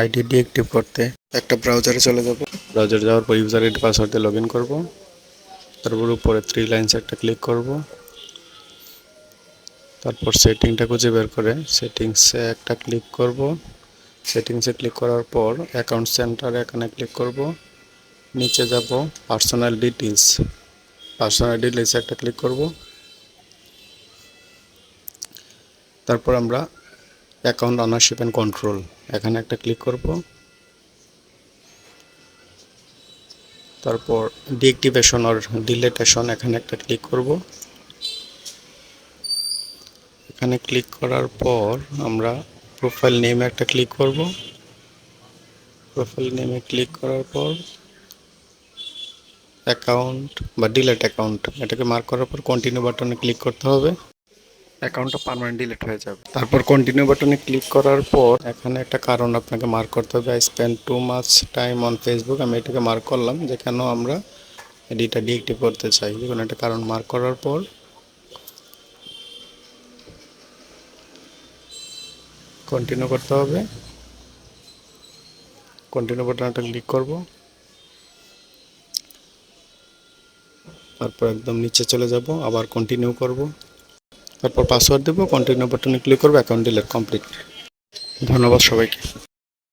ID deactive করতে একটা ব্রাউজারে চলে যাব। ব্রাউজারে যাওয়ার পর user ID password log in করব। তারপর উপরে থ্রি লাইন্স একটা ক্লিক করব। তারপর সেটিংটা খুঁজে বের করে সেটিংসে একটা ক্লিক করব। সেটিংসে ক্লিক করার পর অ্যাকাউন্ট সেন্টারে এখানে ক্লিক করব। নিচে যাব পার্সোনাল ডিটেলস পার্সোনাল ডিটেলসে একটা ক্লিক করব। তারপর আমরা অ্যাকাউন্ট অনারশিপ অ্যান্ড কন্ট্রোল এখানে একটা ক্লিক করব। তারপর ডিএক্টিভেশন আর ডিলেটেশন এখানে একটা ক্লিক করব। এখানে ক্লিক করার পর আমরা প্রোফাইল নেমে একটা ক্লিক করব। প্রোফাইল নেমে ক্লিক করার পর অ্যাকাউন্ট বা ডিলেট অ্যাকাউন্ট এটাকে মার্ক করার পর কন্টিনিউ বাটনে ক্লিক করতে হবে। অ্যাকাউন্টটা পার্মানেন্ট ডিলিট হয়ে যাবে। তারপর কন্টিনিউ বাটনে ক্লিক করার পর এখানে একটা কারণ আপনাকে মার্ক করতে হবে। I spend too much time on Facebook আমি এটাকে মার্ক করলাম যে কেন আমরা এডিটা ডিএক্টিভ করতে চাই। যে কোনো একটা কারণ মার্ক করার পর কন্টিনিউ করতে হবে। কন্টিনিউ বাটনটা ক্লিক করব। তারপর একদম নিচে চলে যাব। আবার কন্টিনিউ করব। তারপর পাসওয়ার্ড দেবো কন্টিনিউ বাটনে ক্লিক করব অ্যাকাউন্ট ডিলেট কমপ্লিট ধন্যবাদ সবাইকে।